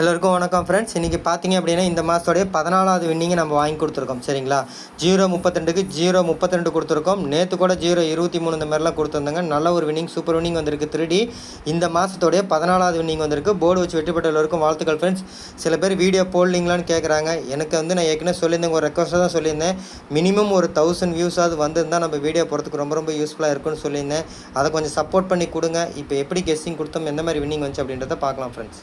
எல்லோருக்கும் வணக்கம் ஃப்ரெண்ட்ஸ் இன்றைக்கி பார்த்தீங்க அப்படின்னா இந்த மாதத்தோடைய பதினாலாவது வின்னிங்கை நம்ம வாங்கி கொடுத்துருக்கோம். சரிங்களா? ஜீரோ முப்பத்திரெண்டுக்கு ஜீரோ முப்பத்திரெண்டு கொடுத்துருக்கோம். நேற்று கூட ஜீரோ இருபத்தி மூணு இந்த மாதிரிலாம் கொடுத்துருந்தாங்க. நல்ல ஒரு வின்னிங் சூப்பர் வின்னிங் வந்திருக்கு. திருடி இந்த மாதத்தோடைய பதினாலாவது வின்னிங் வந்திருக்கு. போர்டு வச்சு வெற்றி பெற்ற எல்லோருக்கும் வாழ்த்துக்கள் ஃப்ரெண்ட்ஸ் சில பேர் வீடியோ போடலீங்களான்னு கேட்குறாங்க எனக்கு வந்து நான் ஏற்கனவே சொல்லியிருந்தேன் ஒரு ரெக்வஸ்ட்டாக தான் சொல்லியிருந்தேன். மினிமம் ஒரு தௌசண்ட் வியூஸாவது வந்திருந்தால் நம்ம வீடியோ போகிறதுக்கு ரொம்ப ரொம்ப யூஸ்ஃபுல்லாக இருக்கும்னு சொல்லியிருந்தேன். அதை கொஞ்சம் சப்போர்ட் பண்ணி கொடுங்க. இப்போ எப்படி கெஸ்ஸிங் கொடுத்தோம் எந்த மாதிரி வின்னிங் வந்துச்சு அப்படின்றத பார்க்கலாம் friends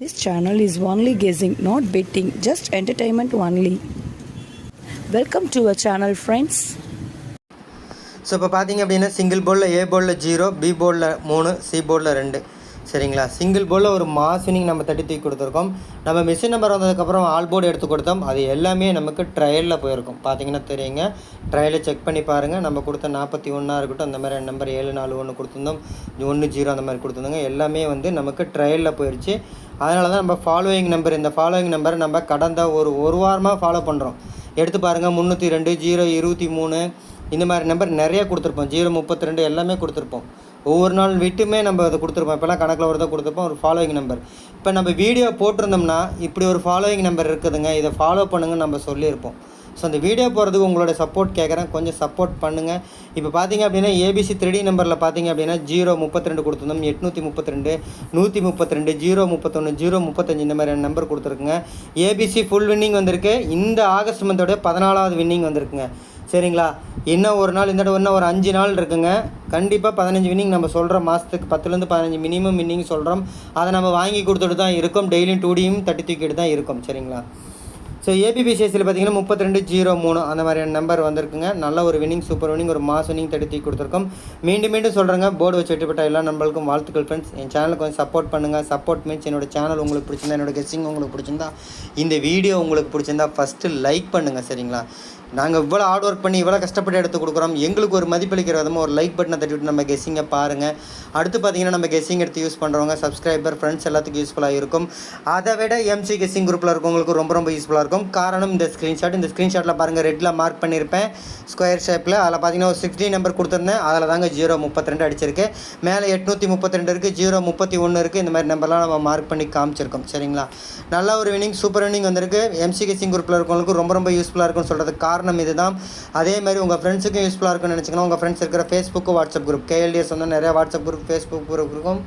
This channel is only guessing, not betting, just entertainment only. Welcome to our channel, friends. So இப்போ பார்த்தீங்க அப்படின்னா சிங்கிள் போர்டில் ஏ போர்டில் ஜீரோ பி போர்டில் மூணு சி போர்டில் ரெண்டு சரிங்களா? சிங்கிள் போலில் ஒரு மாஸ் இனிங் நம்ம தட்டி தூக்கி கொடுத்துருக்கோம். நம்ம மிஷின் நம்பர் வந்ததுக்கப்புறம் ஆல் போர்டு எடுத்து கொடுத்தோம். அது எல்லாமே நமக்கு ட்ரையலில் போயிருக்கும். பார்த்தீங்கன்னா தெரியுங்க. ட்ரையலை செக் பண்ணி பாருங்கள் நம்ம கொடுத்த நாற்பத்தி ஒன்றா இருக்கட்டும் அந்த மாதிரி நம்பர் ஏழு நாலு ஒன்று கொடுத்துருந்தோம். ஒன்று ஜீரோ அந்த மாதிரி கொடுத்துருந்தோங்க. எல்லாமே வந்து நமக்கு ட்ரையலில் போயிடுச்சு அதனால தான் நம்ம ஃபாலோயிங் நம்பர் இந்த ஃபாலோயிங் நம்பர் நம்ம கடந்த ஒரு ஒரு வாரமாக ஃபாலோ பண்ணுறோம் எடுத்து பாருங்கள் முந்நூற்றி ரெண்டு ஜீரோ இருபத்தி மூணு இந்த மாதிரி நம்பர் நிறைய கொடுத்துருப்போம். ஜீரோ முப்பத்தி ரெண்டு எல்லாமே கொடுத்துருப்போம். ஒவ்வொரு நாள் விட்டுமே நம்ம அதை கொடுத்துருப்போம். இப்போலாம் கணக்கில் ஒரு தான் கொடுத்துருப்போம். ஒரு ஃபாலோயிங் நம்பர் இப்போ நம்ம வீடியோ போட்டிருந்தோம்னா இப்படி ஒரு ஃபாலோயிங் நம்பர் இருக்குதுங்க. இதை ஃபாலோ பண்ணுங்கன்னு நம்ம சொல்லியிருப்போம். ஸோ அந்த வீடியோ போகிறதுக்கு உங்களோட சப்போர்ட் கேட்குறேன். கொஞ்சம் சப்போர்ட் பண்ணுங்கள் இப்போ பார்த்தீங்க அப்படின்னா ஏபிசி த்ரீ நம்பரில் பார்த்தீங்க அப்படின்னா ஜீரோ முப்பத்தி ரெண்டு கொடுத்துருந்தோம். எட்நூற்றி முப்பத்தி ரெண்டு நூற்றி முப்பத்தி ரெண்டு ஜீரோ முப்பத்தொன்று ஜீரோ முப்பத்தஞ்சு இந்த மாதிரி நம்பர் கொடுத்துருக்குங்க. ஏபிசி ஃபுல் வின்னிங் வந்திருக்கு. இந்த ஆகஸ்ட் மந்தோடைய பதினாலாவது வின்னிங் வந்திருக்குங்க. சரிங்களா? இன்னும் ஒரு நாள் இந்த இன்னும் ஒரு அஞ்சு நாள் இருக்குங்க. கண்டிப்பாக பதினஞ்சு வின்னிங் நம்ம சொல்கிறோம் மாதத்துக்கு பத்துலேருந்து பதினஞ்சு மினிமம் வின்னிங் சொல்கிறோம் அதை நம்ம வாங்கி கொடுத்துட்டு தான் இருக்கோம். டெய்லியும் டூடியும் தட்டி தூக்கிட்டு தான் இருக்கும். சரிங்களா? ஸோ ஏபிபிசிஎஸ்சியில் பார்த்தீங்கன்னா முப்பத்தி ரெண்டு ஜீரோ மூணு அந்த மாதிரியான நம்பர் வந்திருக்குங்க. நல்ல ஒரு வின்னிங் சூப்பர் வினிங் ஒரு மாஸ் வின்னிங் தட்டி கொடுத்துருக்கோம். மீண்டும் மீண்டும் சொல்கிறேங்க போர்டு வச்சு வெற்றிப்பட்ட எல்லா நண்பர்களுக்கும் வாழ்த்துக்கள் ஃப்ரெண்ட்ஸ் என் சேனலுக்கு கொஞ்சம் சப்போர்ட் பண்ணுங்கள் சப்போர்ட் மீன்ஸ் என்னோட சேனல் உங்களுக்கு பிடிச்சிருந்தா என்னோட கெஸ்டிங் உங்களுக்கு பிடிச்சிருந்தா இந்த வீடியோ உங்களுக்கு பிடிச்சிருந்தா ஃபஸ்ட்டு லைக் பண்ணுங்கள் சரிங்களா? நாங்கள் இவ்வளோ ஹார்ட் ஒர்க் பண்ணி இவ்வளோ கஷ்டப்பட்டு எடுத்து கொடுக்குறோம். எங்களுக்கு ஒரு மதிப்பளிக்கிற விதமாக ஒரு லைக் பட்டனை தட்டி விட்டு நம்ம கெஸ்ஸிங்கை பாருங்கள் அடுத்து பார்த்தீங்கன்னா நம்ம கெஸ்ஸிங் எடுத்து யூஸ் பண்ணுறவங்க சப்ஸ்கிரைபர் ஃப்ரெண்ட்ஸ் எல்லாத்துக்கும் யூஸ்ஃபுல்லாக இருக்கும். அதை விட எம்சி கெஸ்ஸிங் குரூப்பில் இருக்கவங்களுக்கு ரொம்ப ரொம்ப யூஸ்ஃபுல்லாக இருக்கும். காரணம் இந்த ஸ்க்ரீன்ஷாட் இந்த ஸ்க்ரீன்ஷாட்டில் பாருங்கள் ரெட்டில் மார்க் பண்ணியிருப்பேன் ஸ்கொயர் ஷேப்பில் அதில் பார்த்தீங்கன்னா ஒரு சிக்ஸ்டி நம்பர் கொடுத்துருந்தேன். அதில் தாங்க ஜீரோ முப்பத்தி ரெண்டு அடிச்சிருக்கு. மேலே எட்நூற்றி முப்பத்தி ரெண்டு இருக்குது ஜீரோ முப்பத்தி ஒன்று இருக்குது இந்த மாதிரி நம்பர்லாம் நம்ம மார்க் பண்ணி காமிச்சிருக்கோம். சரிங்களா? நல்ல ஒரு வினிங் சூப்பர் வினிங் வந்திருக்கு. எம்சி கெஸ்ஸிங் குரூப்பில் இருக்கவங்களுக்கு ரொம்ப ரொம்ப யூஸ்ஃபுல்லாக இருக்கும்னு சொல்கிறது காரணம் இதுதான். அதே மாதிரி உங்கள் ஃப்ரெண்ட்ஸுக்கும் யூஸ்ஃபுல்லாக இருக்கும்னு நினச்சிங்கன்னா உங்கள் ஃப்ரெண்ட்ஸ் இருக்கிற ஃபேஸ்புக்கு வாட்ஸ்அப் குரூப் கேஎல்டிஎஸ் வந்து நிறையா வாட்ஸ்அப் குரூப் ஃபேஸ்புக் குரூப் இருக்கும்.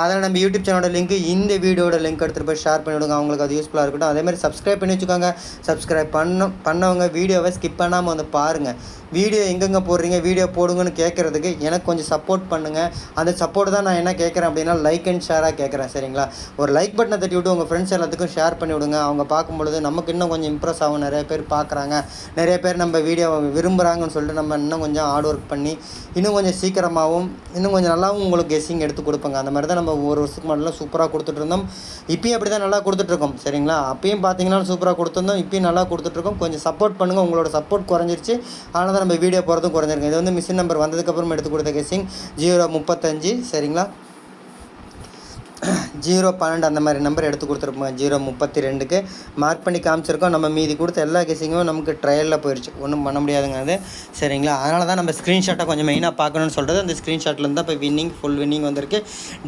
அதில் நம்ம யூடியூப் சேனலோட லிங்க் இந்த வீடியோட லிங்க் எடுத்துகிட்டு போய் ஷேர் பண்ணி விடுங்க அவங்களுக்கு அது யூஸ்ஃபுல்லாக இருக்கட்டும். அதே மாதிரி சப்ஸ்கிரைப் பண்ணி வச்சுக்கோங்க. சப்ஸ்கிரைப் பண்ண பண்ணவங்க வீடியோவை ஸ்கிப் பண்ணாமல் வந்து பாருங்கள் வீடியோ எங்கெங்கே போடுறீங்க வீடியோ போடுங்கன்னு கேட்குறதுக்கு எனக்கு கொஞ்சம் சப்போர்ட் பண்ணுங்கள் அந்த சப்போர்ட் தான் நான் என்ன கேட்குறேன் அப்படின்னா லைக் அண்ட் ஷேராக கேட்குறேன் சரிங்களா? ஒரு லைக் பட்டனை தட்டி விட்டு உங்கள் ஃப்ரெண்ட்ஸ் எல்லாத்துக்கும் ஷேர் பண்ணி விடுங்க. அவங்க பார்க்கும்பொழுது நமக்கு இன்னும் கொஞ்சம் இம்ப்ரெஸ் ஆகும். நிறைய பேர் பார்க்குறாங்க. நிறைய பேர் நம்ம வீடியோ விரும்புகிறாங்கன்னு சொல்லிட்டு நம்ம இன்னும் கொஞ்சம் ஹார்ட் ஒர்க் பண்ணி இன்னும் கொஞ்சம் சீக்கிரமாகவும் இன்னும் கொஞ்சம் நல்லாவும் உங்களுக்கு கெஸ்ஸிங் எடுத்து கொடுப்பாங்க. அந்த மாதிரி தான் நம்ம ஒரு வருஷத்துக்கு மட்டும் சூப்பராக கொடுத்துட்டு இருந்தோம் இப்பயும் அப்படி தான் நல்லா கொடுத்துட்ருக்கோம் சரிங்களா? அப்பயும் பார்த்தீங்கன்னா சூப்பராக கொடுத்துருந்தோம். இப்பயும் நல்லா கொடுத்துட்ருக்கோம். கொஞ்சம் சப்போர்ட் பண்ணுங்கள் உங்களோட சப்போர்ட் குறைஞ்சிருச்சு. அதனால் தான் நம்ம வீடியோ போகிறதும் குறைஞ்சிருக்கும். இது வந்து மிஷின் நம்பர் வந்ததுக்கப்புறம் எடுத்து கொடுத்த கெஸ்ஸிங் ஜீரோ முப்பத்தஞ்சு சரிங்களா? ஜீரோ பன்னெண்டு அந்த மாதிரி நம்பர் எடுத்து கொடுத்துருப்போம் ஜீரோ முப்பத்தி ரெண்டுக்கு மார்க் பண்ணி காமிச்சிருக்கோம். நம்ம மீதி கொடுத்த எல்லா கேஸிங்கும் நமக்கு ட்ரையலில் போயிடுச்சு ஒன்றும் பண்ண முடியாதுங்க அது சரிங்களா? அதனால தான் நம்ம ஸ்க்ரீன்ஷாட்டை கொஞ்சம் மெயினாக பார்க்கணும்னு சொல்கிறது அந்த ஸ்க்ரீன்ஷாட்லேருந்து தான் இப்போ வின்னிங் ஃபுல் வின்னிங் வந்திருக்கு.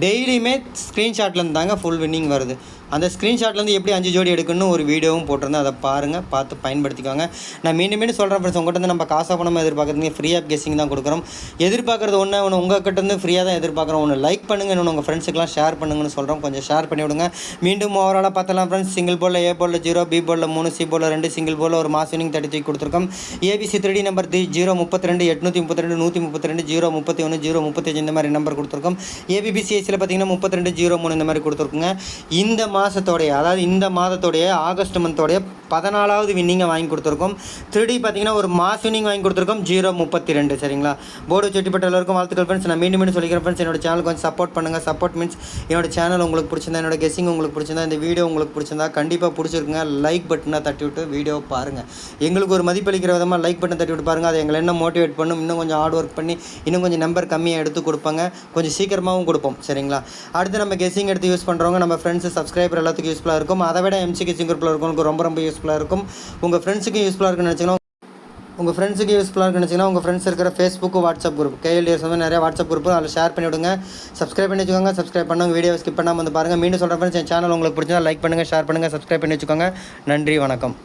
டெய்லியுமே ஸ்க்ரீன்ஷாட்லேருந்து தாங்க ஃபுல் வின்னிங் வருது. அந்த ஸ்க்ரீன்ஷாட்லேருந்து எப்படி அஞ்சு ஜோடி எடுக்கணும்னு ஒரு வீடியோவும் போட்டிருந்தேன். அதை பாருங்கள் பார்த்து பயன்படுத்திக்கோங்க. நான் மீண்டும் மீண்டும் சொல்கிறேன் ஃப்ரெண்ட்ஸ் உங்கள்கிட்ட இருந்து நம்ம காசாக பணமாக எதிர்பார்க்குறதுங்க ஃப்ரீ ஆஃப் கெஸிங் தான் கொடுக்குறோம். எதிர்பார்க்குறது ஒன்று ஒன்று உங்கள்கிட்ட இருந்து ஃப்ரீயாக தான் எதிர்பார்க்குறோம். ஒன்று லைக் பண்ணுங்கள் இன்னொன்று உங்கள் ஃப்ரெண்ட்ஸுக்கெலாம் ஷேர் பண்ணுங்கன்னு சொல்கிறோம் கொஞ்சம் ஷேர் பண்ணி விடுங்க. மீண்டும் ஓவராலாக பார்த்தலாம் ஃப்ரெண்ட்ஸ் சிங்கிள் போலில் ஏ போலில் ஜீரோ பி போலில் மூணு சி போலில் ரெண்டு சிங்கிள் போலில் ஒரு மாஸ் வினிங் தேர்ட்டி கொடுத்துருக்கோம். ABC three number the zero முப்பத்தி ரெண்டு எட்நூற்றி முப்பத்தி ரெண்டு நூற்றி முப்பத்தி ரெண்டு ஜீரோ முப்பத்தி ஒன்று ஜீரோ முப்பத்தஞ்சு இந்த மாதிரி நம்பர் கொடுத்துருக்கோம். ஏபிபிசிஎஸ்சியில் பார்த்தீங்கன்னா முப்பத்தி ரெண்டு ஜீரோ மூணு இந்த மாதிரி கொடுத்துருக்குங்க. இந்த மாதத்தோடைய அதாவது இந்த மாதத்தோடைய ஆகஸ்ட் மந்தோடைய பதினாலாவது வின்னிங்கை வாங்கி கொடுத்துருக்கோம். த்ரீடி பார்த்தீங்கன்னா ஒரு மாஸ் வின்னிங் வாங்கி கொடுத்துருக்கோம். ஜீரோ முப்பத்தி ரெண்டு சரிங்களா போர்டு செட்டிப்பட்ட எல்லாருக்கும் வாழ்த்துக்கள் ஃப்ரெண்ட்ஸ் நான் மீண்டும் மீண்டும் சொல்லிக்கிறேன் ஃப்ரெண்ட்ஸ் என்னோட சேனலுக்கு கொஞ்சம் சப்போர்ட் பண்ணுங்கள் சப்போர்ட் மீன்ஸ் என்னோட சேனல் உங்களுக்கு பிடிச்சிருந்தா என்னோட கெஸிங் உங்களுக்கு பிடிச்சிருந்தா இந்த வீடியோ உங்களுக்கு பிடிச்சிருந்தா கண்டிப்பாக பிடிச்சிருக்குங்க. லைக் பட்டனை தட்டி விட்டு வீடியோ பாருங்கள் எங்களுக்கு ஒரு மதிப்பளிக்கிற விதமாக லைக் பட்டன் தட்டி விட்டு பாருங்கள் அது எங்களை என்ன மோட்டிவேட் பண்ணும். இன்னும் கொஞ்சம் ஹார்ட் ஒர்க் பண்ணி இன்னும் கொஞ்சம் நம்பர் கம்மியாக எடுத்து கொடுப்பாங்க. கொஞ்சம் சீக்கிரமாகவும் கொடுப்போம். சரிங்களா? அடுத்து நம்ம கெஸிங் எடுத்து யூஸ் பண்ணுறவங்க நம்ம ஃப்ரெண்ட்ஸ் சப்ஸ்கிரைபர் எல்லாத்துக்கும் யூஸ்ஃபுல்லாக இருக்கும். அதை விட எம்சி கெஸிங் குரூப்பில் இருக்கவங்களுக்கு ரொம்ப ரொம்ப யூஸ்ஃபுல்லாக இருக்கும். உங்கள் ஃப்ரெண்ட்ஸுக்கும் யூஸ்ஃபுல்லாக இருக்குன்னு நினச்சிங்கன்னா உங்கள் ஃப்ரெண்ட்ஸுக்கு யூஸ்ஃபுல்லாக நினச்சிங்கன்னா உங்கள் ஃப்ரெண்ட்ஸ் இருக்கிற ஃபேஸ்புக் வாட்ஸ்அப் குரூப் கேஎல்டிஎஸ் வந்து நிறைய வாட்ஸ்அப் குரூப் அதில் ஷேர் பண்ணி விடுங்க சப்ஸ்கிரைப் பண்ணி வச்சுக்கோங்க சப்ஸ்கிரைப் பண்ணவங்க வீடியோ ஸ்கிப் பண்ணாமல் வந்து பாருங்கள் மீண்டும் சொல்கிற ஃப்ரெண்ட்ஸ் என் சேனல் உங்களுக்கு பிடிச்சா லைக் பண்ணுங்கள் ஷேர் பண்ணுங்கள் சப்ஸ்கிரைப் பண்ணி வச்சுக்கோங்க. நன்றி வணக்கம்.